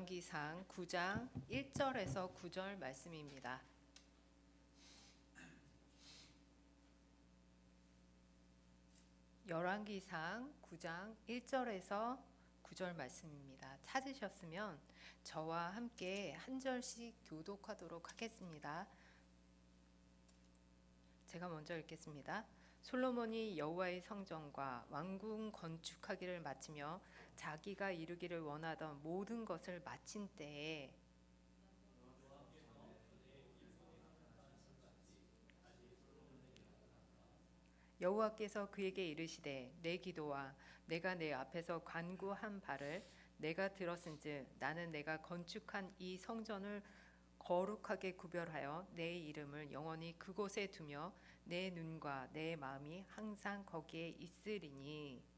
열왕기상 9장 1절에서 9절 말씀입니다. 열왕기상 9장 1절에서 9절 말씀입니다. 찾으셨으면 저와 함께 한 절씩 교독하도록 하겠습니다. 제가 먼저 읽겠습니다. 솔로몬이 여호와의 성전과 왕궁 건축하기를 마치며 자기가 이루기를 원하던 모든 것을 마친 때에 여호와께서 그에게 이르시되 내 기도와 내가 내 앞에서 간구한 바를 내가 들었은즉 나는 내가 건축한 이 성전을 거룩하게 구별하여 내 이름을 영원히 그곳에 두며 내 눈과 내 마음이 항상 거기에 있으리니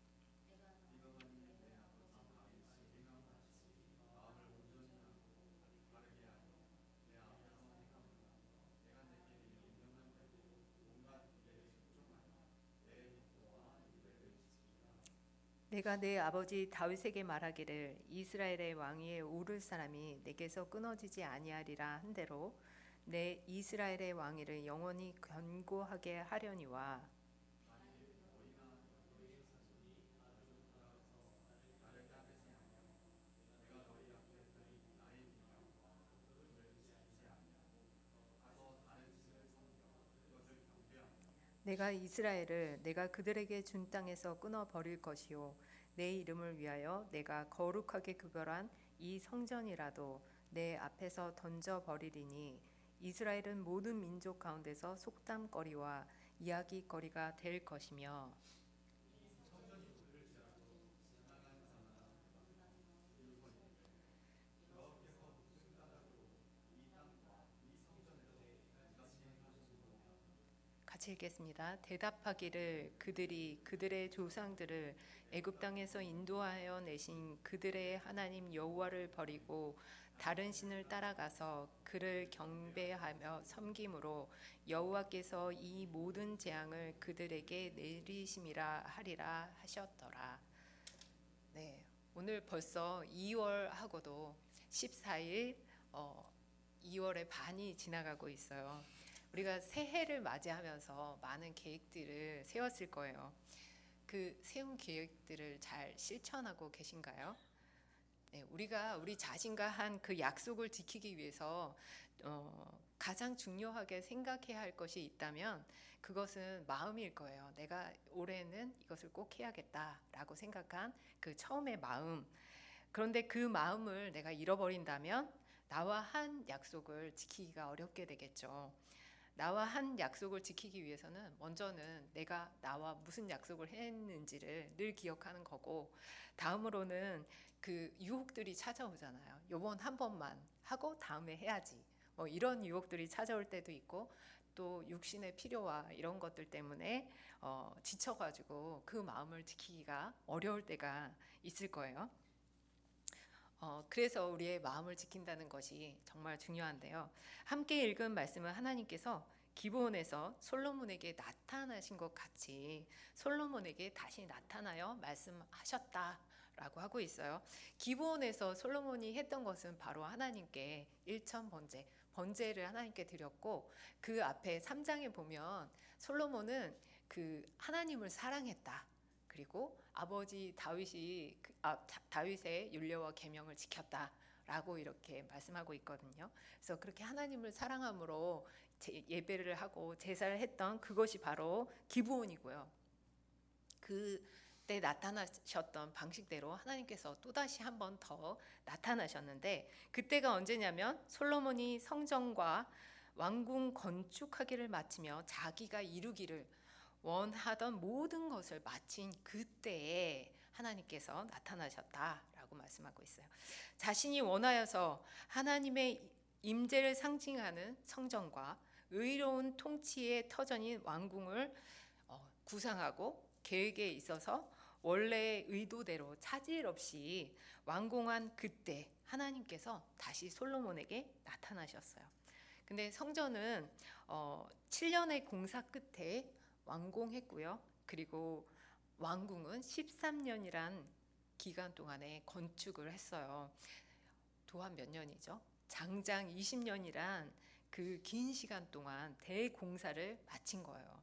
내가 내 아버지 다윗에게 말하기를 이스라엘의 왕위에 오를 사람이 내게서 끊어지지 아니하리라 한대로 내 이스라엘의 왕위를 영원히 견고하게 하려니와 내가 이스라엘을 내가 그들에게 준 땅에서 끊어 버릴 것이요. 내 이름을 위하여 내가 거룩하게 구별한 이 성전이라도 내 앞에서 던져 버리리니 이스라엘은 모든 민족 가운데서 속담거리와 이야기거리가 될 것이며 같이 읽겠습니다. 대답하기를 그들이 그들의 조상들을 애굽 땅에서 인도하여 내신 그들의 하나님 여호와를 버리고 다른 신을 따라가서 그를 경배하며 섬김으로 여호와께서 이 모든 재앙을 그들에게 내리심이라 하리라 하셨더라. 네, 오늘 벌써 2월 하고도 14일 어, 2월의 반이 지나가고 있어요. 우리가 새해를 맞이하면서 많은 계획들을 세웠을 거예요. 그 세운 계획들을 잘 실천하고 계신가요? 네, 우리가 우리 자신과 한 그 약속을 지키기 위해서 어, 가장 중요하게 생각해야 할 것이 있다면 그것은 마음일 거예요. 내가 올해는 이것을 꼭 해야겠다라고 생각한 그 처음의 마음. 그런데 그 마음을 내가 잃어버린다면 나와 한 약속을 지키기가 어렵게 되겠죠. 나와 한 약속을 지키기 위해서는 먼저는 내가 나와 무슨 약속을 했는지를 늘 기억하는 거고 다음으로는 그 유혹들이 찾아오잖아요. 요번 한 번만 하고 다음에 해야지. 뭐 이런 유혹들이 찾아올 때도 있고 또 육신의 필요와 이런 것들 때문에 어, 지쳐가지고 그 마음을 지키기가 어려울 때가 있을 거예요. 어, 그래서 우리의 마음을 지킨다는 것이 정말 중요한데요. 함께 읽은 말씀은 하나님께서 기본에서 솔로몬에게 나타나신 것 같이 솔로몬에게 다시 나타나여 말씀하셨다라고 하고 있어요. 기본에서 솔로몬이 했던 것은 바로 하나님께 일천 번제, 번제를 하나님께 드렸고 그 앞에 3장에 보면 솔로몬은 그 하나님을 사랑했다. 그리고 아버지 다윗이 그, 아, 다윗의 율례와 계명을 지켰다라고 이렇게 말씀하고 있거든요. 그래서 그렇게 하나님을 사랑함으로 예배를 하고 제사를 했던 그것이 바로 기부원이고요. 그때 나타나셨던 방식대로 하나님께서 또 다시 한 번 더 나타나셨는데 그때가 언제냐면 솔로몬이 성전과 왕궁 건축하기를 마치며 자기가 이루기를 원하던 모든 것을 마친 그때에 하나님께서 나타나셨다라고 말씀하고 있어요. 자신이 원하여서 하나님의 임재를 상징하는 성전과 의로운 통치의 터전인 왕궁을 어, 구상하고 계획에 있어서 원래의 의도대로 차질 없이 완공한 그때 하나님께서 다시 솔로몬에게 나타나셨어요. 근데 성전은 어, 7년의 공사 끝에 완공했고요. 그리고 왕궁은 13년이란 기간 동안에 건축을 했어요. 도한 몇 년이죠? 장장 20년이란 그 긴 시간 동안 대공사를 마친 거예요.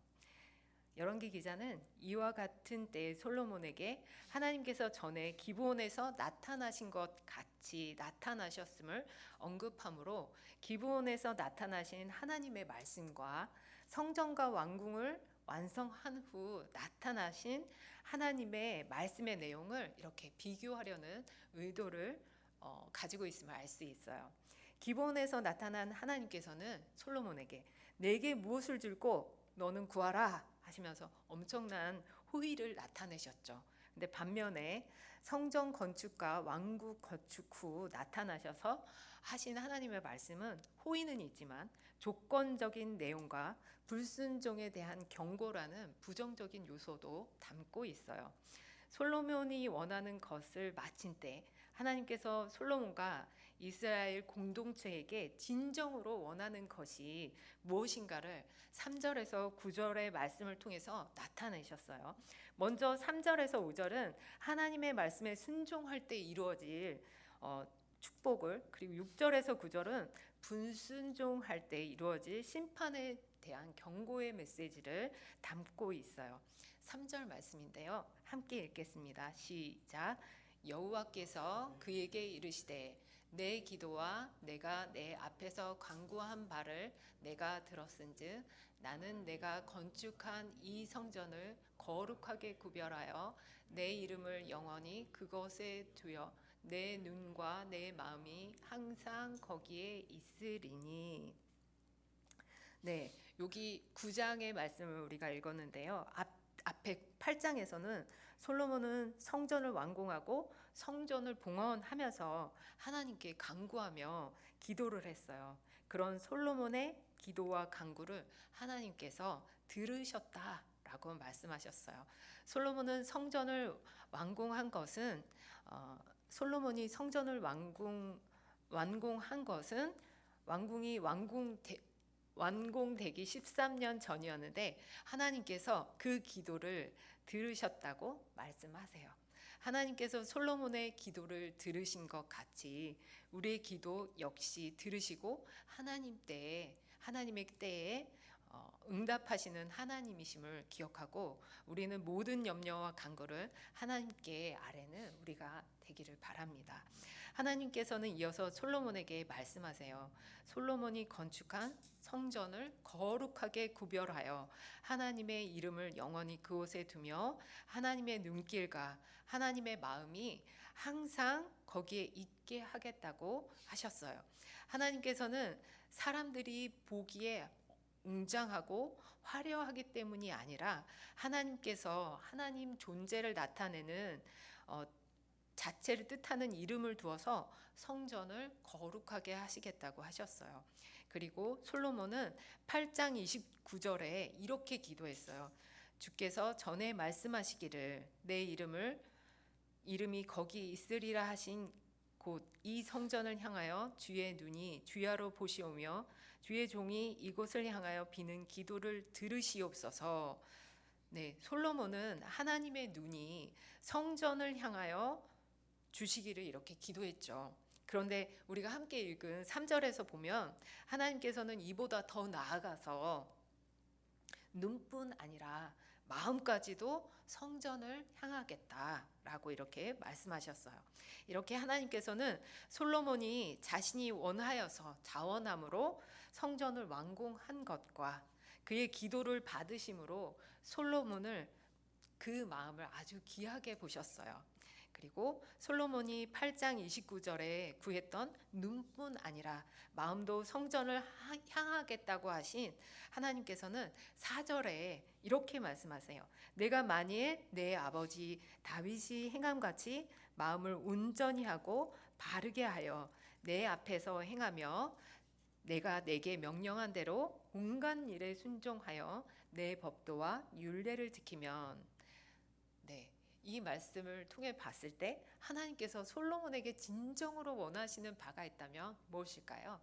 열왕기 기자는 이와 같은 때에 솔로몬에게 하나님께서 전에 기브온에서 나타나신 것 같이 나타나셨음을 언급하므로 기브온에서 나타나신 하나님의 말씀과 성전과 왕궁을 완성한 후 나타나신 하나님의 말씀의 내용을 이렇게 비교하려는 의도를 어, 가지고 있음을 알 수 있어요. 기본에서 나타난 하나님께서는 솔로몬에게 내게 무엇을 줄고 너는 구하라 하시면서 엄청난 호의를 나타내셨죠. 근데 반면에 성전 건축과 왕국 건축 후 나타나셔서 하신 하나님의 말씀은 호의는 있지만 조건적인 내용과 불순종에 대한 경고라는 부정적인 요소도 담고 있어요. 솔로몬이 원하는 것을 마친 때 하나님께서 솔로몬과 이스라엘 공동체에게 진정으로 원하는 것이 무엇인가를 3절에서 9절의 말씀을 통해서 나타내셨어요. 먼저 3절에서 5절은 하나님의 말씀에 순종할 때 이루어질 어, 축복을 그리고 6절에서 9절은 분순종할 때 이루어질 심판에 대한 경고의 메시지를 담고 있어요. 3절 말씀인데요. 함께 읽겠습니다. 시작. 여호와께서 그에게 이르시되 내 기도와 내가 내 앞에서 간구한 바를 내가 들었은즉 나는 내가 건축한 이 성전을 거룩하게 구별하여 내 이름을 영원히 그것에 두어 내 눈과 내 마음이 항상 거기에 있으리니 네, 여기 9장의 말씀을 우리가 읽었는데요. 앞 앞에 8장에서는 솔로몬은 성전을 완공하고 성전을 봉헌하면서 하나님께 간구하며 기도를 했어요. 그런 솔로몬의 기도와 간구를 하나님께서 들으셨다라고 말씀하셨어요. 솔로몬은 성전을 완공한 것은 어, 솔로몬이 성전을 완공 완공한 것은 완공이 완공 완공되기 13년 전이었는데 하나님께서 그 기도를 들으셨다고 말씀하세요. 하나님께서 솔로몬의 기도를 들으신 것 같이 우리의 기도 역시 들으시고 하나님 때에 하나님의 때에 어, 응답하시는 하나님이심을 기억하고 우리는 모든 염려와 간구를 하나님께 아래는 우리가 되기를 바랍니다. 하나님께서는 이어서 솔로몬에게 말씀하세요. 솔로몬이 건축한 성전을 거룩하게 구별하여 하나님의 이름을 영원히 그곳에 두며 하나님의 눈길과 하나님의 마음이 항상 거기에 있게 하겠다고 하셨어요. 하나님께서는 사람들이 보기에 웅장하고 화려하기 때문이 아니라 하나님께서 하나님 존재를 나타내는 어, 자체를 뜻하는 이름을 두어서 성전을 거룩하게 하시겠다고 하셨어요. 그리고 솔로몬은 8장 29절에 이렇게 기도했어요. 주께서 전에 말씀하시기를 내 이름을 이름이 거기 있으리라 하신 곧 이 성전을 향하여 주의 눈이 주야로 보시오며 주의 종이 이곳을 향하여 비는 기도를 들으시옵소서. 네, 솔로몬은 하나님의 눈이 성전을 향하여 주시기를 이렇게 기도했죠. 그런데 우리가 함께 읽은 3절에서 보면 하나님께서는 이보다 더 나아가서 눈뿐 아니라 마음까지도 성전을 향하겠다라고 이렇게 말씀하셨어요. 이렇게 하나님께서는 솔로몬이 자신이 원하여서 자원함으로 성전을 완공한 것과 그의 기도를 받으심으로 솔로몬을 그 마음을 아주 귀하게 보셨어요. 그리고 솔로몬이 8장 29절에 구했던 눈뿐 아니라 마음도 성전을 향하겠다고 하신 하나님께서는 4절에 이렇게 말씀하세요. 내가 만일 내 아버지 다윗이 행함 같이 마음을 온전히 하고 바르게 하여 내 앞에서 행하며 내가 내게 명령한 대로 온갖 일에 순종하여 내 법도와 율례를 지키면 네. 이 말씀을 통해 봤을 때 하나님께서 솔로몬에게 진정으로 원하시는 바가 있다면 무엇일까요?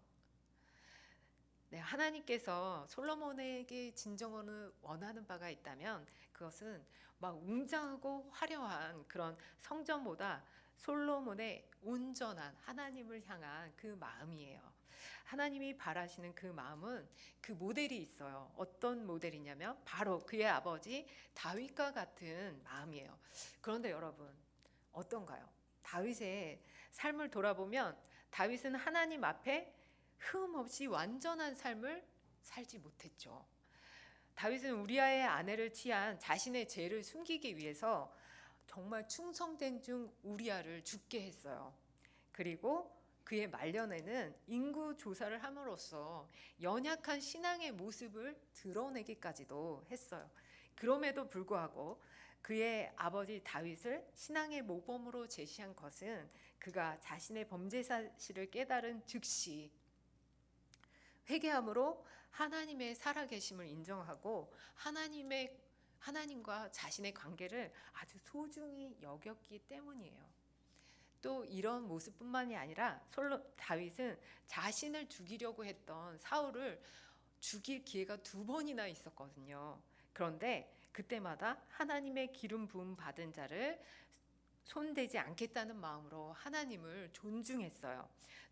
네, 하나님께서 솔로몬에게 진정으로 원하는 바가 있다면 그것은 막 웅장하고 화려한 그런 성전보다 솔로몬의 온전한 하나님을 향한 그 마음이에요. 하나님이 바라시는 그 마음은 그 모델이 있어요. 어떤 모델이냐면 바로 그의 아버지 다윗과 같은 마음이에요. 그런데 여러분 어떤가요? 다윗의 삶을 돌아보면 다윗은 하나님 앞에 흠 없이 완전한 삶을 살지 못했죠. 다윗은 우리아의 아내를 취한 자신의 죄를 숨기기 위해서 정말 충성된 중 우리아를 죽게 했어요. 그리고 그의 말년에는 인구 조사를 함으로써 연약한 신앙의 모습을 드러내기까지도 했어요. 그럼에도 불구하고 그의 아버지 다윗을 신앙의 모범으로 제시한 것은 그가 자신의 범죄 사실을 깨달은 즉시 회개함으로 하나님의 살아계심을 인정하고 하나님의 하나님과 자신의 관계를 아주 소중히 여겼기 때문이에요. 또 이런 모습뿐만이 아니라 솔로 다윗은 자신을 죽이려고 했던 사울을 죽일 기회가 두 번이나 있었거든요. 그런데 그때마다 하나님의 기름 부음 받은 자를 손대지 않겠다는 마음으로 하나님을 존중했어요.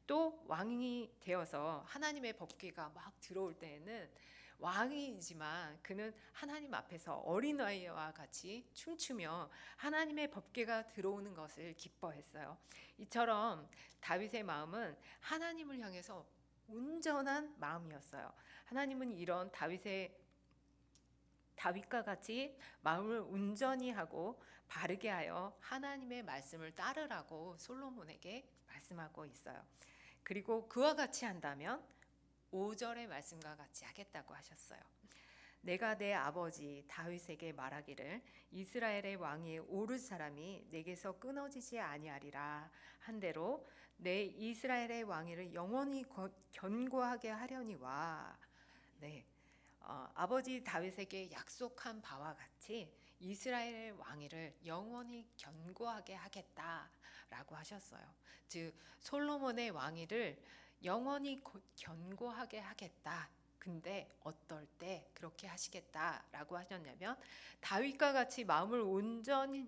또 왕이 되어서 하나님의 법궤가 막 들어올 때에는 왕이지만 그는 하나님 앞에서 어린아이와 같이 춤추며 하나님의 법궤가 들어오는 것을 기뻐했어요. 이처럼 다윗의 마음은 하나님을 향해서 온전한 마음이었어요. 하나님은 이런 다윗의 다윗과 같이 마음을 온전히 하고 바르게 하여 하나님의 말씀을 따르라고 솔로몬에게 말씀하고 있어요. 그리고 그와 같이 한다면 5절의 말씀과 같이 하겠다고 하셨어요. 내가 내 아버지 다윗에게 말하기를 이스라엘의 왕이 오를 사람이 내게서 끊어지지 아니하리라 한대로 내 이스라엘의 왕위를 영원히 견고하게 하려니와 네 어, 아버지 다윗에게 약속한 바와 같이 이스라엘의 왕위를 영원히 견고하게 하겠다라고 하셨어요. 즉 솔로몬의 왕위를 영원히 견고하게 하겠다. 근데 어떨 때 그렇게 하시겠다라고 하셨냐면 다윗과 같이 마음을 온전히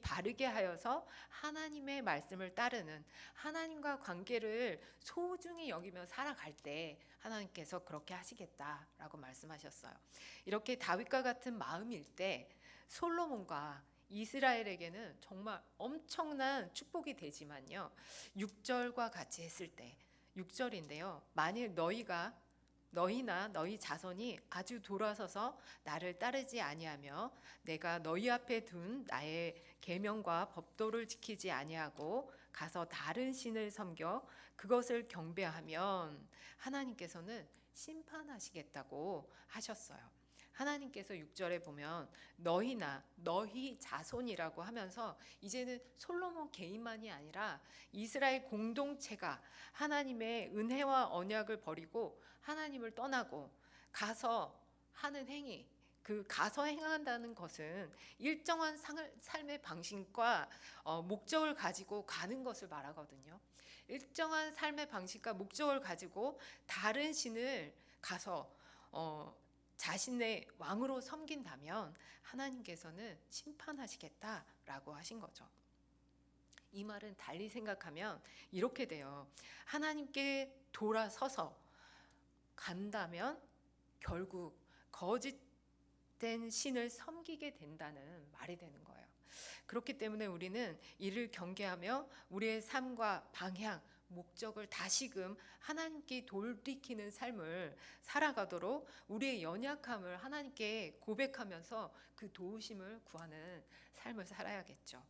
바르게 하여서 하나님의 말씀을 따르는 하나님과 관계를 소중히 여기며 살아갈 때 하나님께서 그렇게 하시겠다라고 말씀하셨어요. 이렇게 다윗과 같은 마음일 때 솔로몬과 이스라엘에게는 정말 엄청난 축복이 되지만요. 6절과 같이 했을 때 6절인데요. 만일 너희가 너희나 너희 자손이 아주 돌아서서 나를 따르지 아니하며 내가 너희 앞에 둔 나의 계명과 법도를 지키지 아니하고 가서 다른 신을 섬겨 그것을 경배하면 하나님께서는 심판하시겠다고 하셨어요. 하나님께서 6절에 보면 너희나 너희 자손이라고 하면서 이제는 솔로몬 개인만이 아니라 이스라엘 공동체가 하나님의 은혜와 언약을 버리고 하나님을 떠나고 가서 하는 행위 그 가서 행한다는 것은 일정한 삶의 방식과 어, 목적을 가지고 가는 것을 말하거든요. 일정한 삶의 방식과 목적을 가지고 다른 신을 가서 어, 자신의 왕으로 섬긴다면 하나님께서는 심판하시겠다라고 하신 거죠. 이 말은 달리 생각하면 이렇게 돼요. 하나님께 돌아서서 간다면 결국 거짓된 신을 섬기게 된다는 말이 되는 거예요. 그렇기 때문에 우리는 이를 경계하며 우리의 삶과 방향, 목적을 다시금 하나님께 돌이키는 삶을 살아가도록 우리의 연약함을 하나님께 고백하면서 그 도우심을 구하는 삶을 살아야겠죠.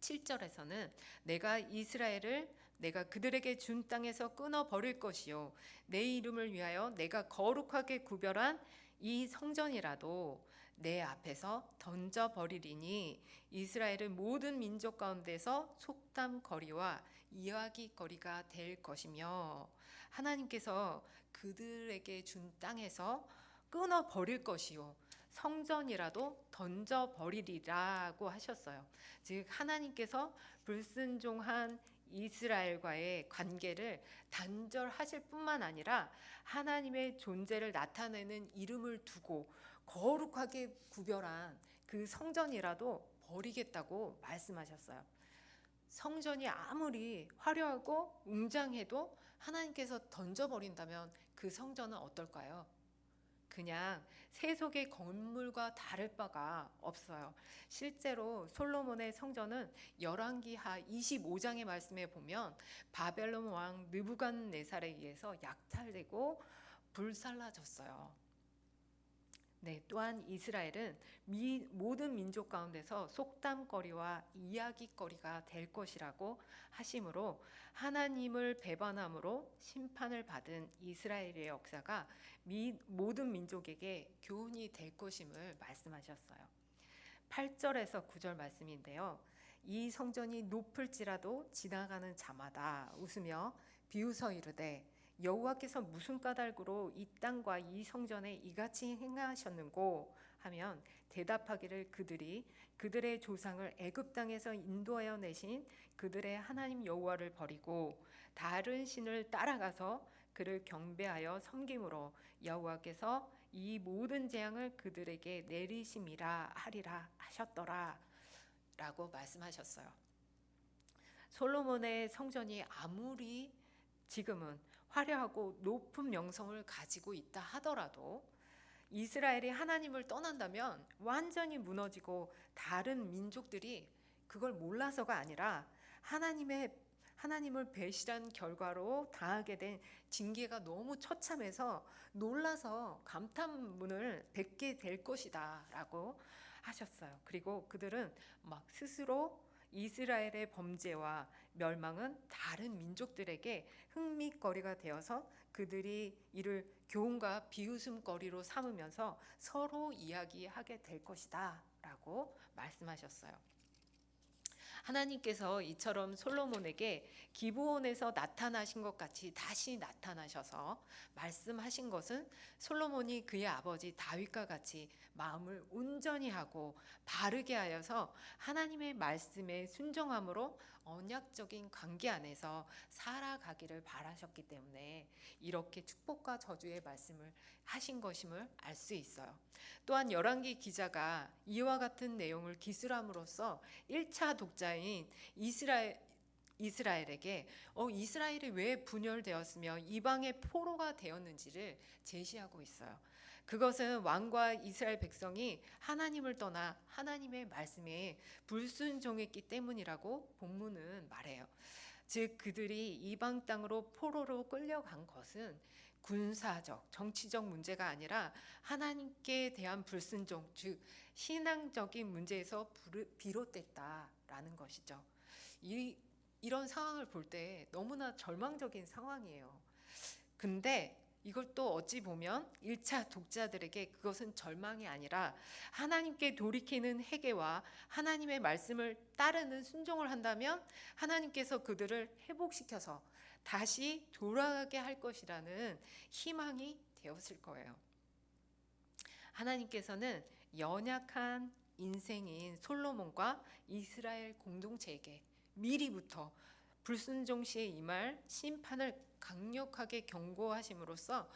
7절에서는 내가 이스라엘을 내가 그들에게 준 땅에서 끊어 버릴 것이요 내 이름을 위하여 내가 거룩하게 구별한 이 성전이라도 내 앞에서 던져 버리리니 이스라엘은 모든 민족 가운데서 속담거리와 이야기거리가 될 것이며 하나님께서 그들에게 준 땅에서 끊어 버릴 것이요 성전이라도 던져 버리리라고 하셨어요. 즉 하나님께서 불순종한 이스라엘과의 관계를 단절하실 뿐만 아니라 하나님의 존재를 나타내는 이름을 두고 거룩하게 구별한 그 성전이라도 버리겠다고 말씀하셨어요. 성전이 아무리 화려하고 웅장해도 하나님께서 던져버린다면 그 성전은 어떨까요? 그냥 세속의 건물과 다를 바가 없어요. 실제로 솔로몬의 성전은 열왕기하 25장의 말씀에 보면 바벨론 왕 느부갓네살에 의해서 약탈되고 불살라졌어요. 네, 또한 이스라엘은 미, 모든 민족 가운데서 속담거리와 이야기거리가 될 것이라고 하심으로 하나님을 배반함으로 심판을 받은 이스라엘의 역사가 미, 모든 민족에게 교훈이 될 것임을 말씀하셨어요. 8절에서 9절 말씀인데요. 이 성전이 높을지라도 지나가는 자마다 웃으며 비웃어 이르되 여호와께서 무슨 까닭으로 이 땅과 이 성전에 이같이 행하셨는고 하면 대답하기를 그들이 그들의 조상을 애굽 땅에서 인도하여 내신 그들의 하나님 여호와를 버리고 다른 신을 따라가서 그를 경배하여 섬김으로 여호와께서 이 모든 재앙을 그들에게 내리심이라 하리라 하셨더라 라고 말씀하셨어요. 솔로몬의 성전이 아무리 지금은 화려하고 높은 명성을 가지고 있다 하더라도 이스라엘이 하나님을 떠난다면 완전히 무너지고 다른 민족들이 그걸 몰라서가 아니라 하나님의 하나님을 배신한 결과로 당하게 된 징계가 너무 처참해서 놀라서 감탄문을 뱉게 될 것이다라고 하셨어요. 그리고 그들은 막 스스로 이스라엘의 범죄와 멸망은 다른 민족들에게 흥미거리가 되어서 그들이 이를 교훈과 비웃음거리로 삼으면서 서로 이야기하게 될 것이다 라고 말씀하셨어요. 하나님께서 이처럼 솔로몬에게 기브온에서 나타나신 것 같이 다시 나타나셔서 말씀하신 것은 솔로몬이 그의 아버지 다윗과 같이 마음을 온전히 하고 바르게 하여서 하나님의 말씀에 순종함으로 언약적인 관계 안에서 살아가기를 바라셨기 때문에 이렇게 축복과 저주의 말씀을 하신 것임을 알 수 있어요. 또한 열왕기 기자가 이와 같은 내용을 기술함으로써 1차 독자인 이스라엘 이스라엘에게 어, 이스라엘이 왜 분열되었으며 이방의 포로가 되었는지를 제시하고 있어요. 그것은 왕과 이스라엘 백성이 하나님을 떠나 하나님의 말씀에 불순종했기 때문이라고 본문은 말해요. 즉 그들이 이방 땅으로 포로로 끌려간 것은 군사적, 정치적 문제가 아니라 하나님께 대한 불순종, 즉 신앙적인 문제에서 비롯됐다라는 것이죠. 이 이런 상황을 볼 때 너무나 절망적인 상황이에요. 근데 이걸 또 어찌 보면 1차 독자들에게 그것은 절망이 아니라 하나님께 돌이키는 회개와 하나님의 말씀을 따르는 순종을 한다면 하나님께서 그들을 회복시켜서 다시 돌아가게 할 것이라는 희망이 되었을 거예요. 하나님께서는 연약한 인생인 솔로몬과 이스라엘 공동체에게 미리부터 불순종 시에 임할 심판을 강력하게 경고하심으로써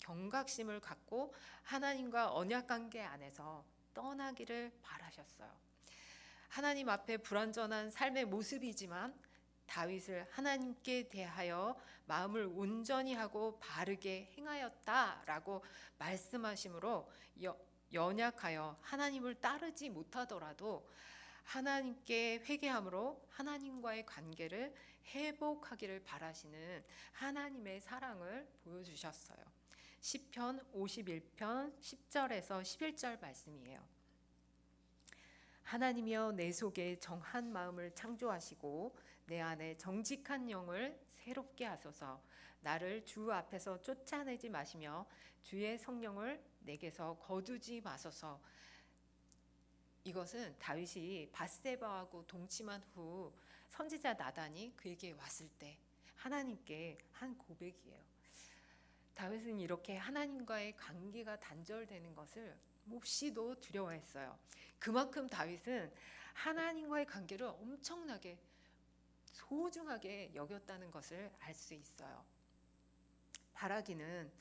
경각심을 갖고 하나님과 언약 관계 안에서 떠나기를 바라셨어요. 하나님 앞에 불완전한 삶의 모습이지만 다윗을 하나님께 대하여 마음을 온전히 하고 바르게 행하였다라고 말씀하심으로 연약하여 하나님을 따르지 못하더라도 하나님께 회개함으로 하나님과의 관계를 회복하기를 바라시는 하나님의 사랑을 보여주셨어요. 시편 51편 10절에서 11절 말씀이에요. 하나님이여 내 속에 정한 마음을 창조하시고 내 안에 정직한 영을 새롭게 하소서. 나를 주 앞에서 쫓아내지 마시며 주의 성령을 내게서 거두지 마소서. 이것은 다윗이 바세바하고 동침한 후 선지자 나단이 그에게 왔을 때 하나님께 한 고백이에요. 다윗은 이렇게 하나님과의 관계가 단절되는 것을 몹시도 두려워했어요. 그만큼 다윗은 하나님과의 관계를 엄청나게 소중하게 여겼다는 것을 알 수 있어요. 바라기는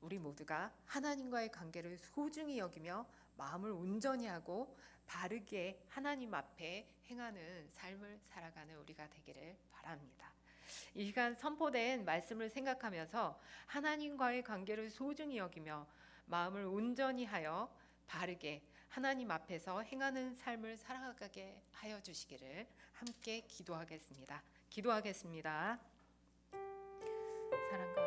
우리 모두가 하나님과의 관계를 소중히 여기며 마음을 온전히 하고 바르게 하나님 앞에 행하는 삶을 살아가는 우리가 되기를 바랍니다. 이 시간 선포된 말씀을 생각하면서 하나님과의 관계를 소중히 여기며 마음을 온전히 하여 바르게 하나님 앞에서 행하는 삶을 살아가게 하여 주시기를 함께 기도하겠습니다. 기도하겠습니다. 사랑과